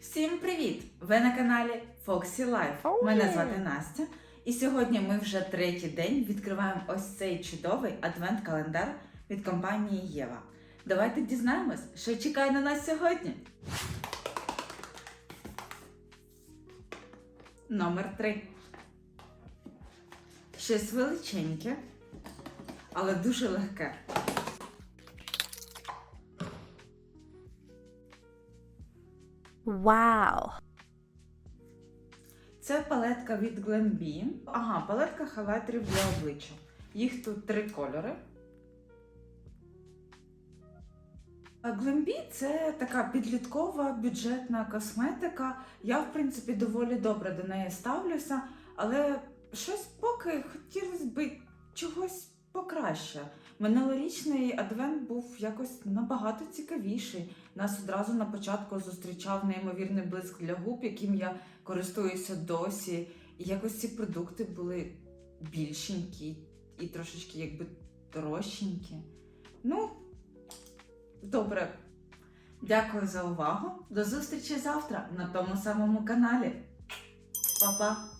Всім привіт! Ви на каналі Foxy Life. Oh, Мене yeah. звати Настя. І сьогодні ми вже третій день відкриваємо ось цей чудовий адвент-календар від компанії Єва. Давайте дізнаємось, що чекає на нас сьогодні. Номер 3. Щось величеньке, але дуже легке. Wow. Це палетка від Glambi. Ага, палетка хайлайтерів для обличчя. Їх тут три кольори. А – це така підліткова бюджетна косметика. Я, в принципі, доволі добре до неї ставлюся, але щось поки хотілося б чогось покраще. Минулорічний адвент був якось набагато цікавіший. Нас одразу на початку зустрічав неймовірний блиск для губ, яким я користуюся досі. І якось ці продукти були більшенькі і трошечки якби дорожченькі. Ну, добре. Дякую за увагу. До зустрічі завтра на тому самому каналі. Па-па!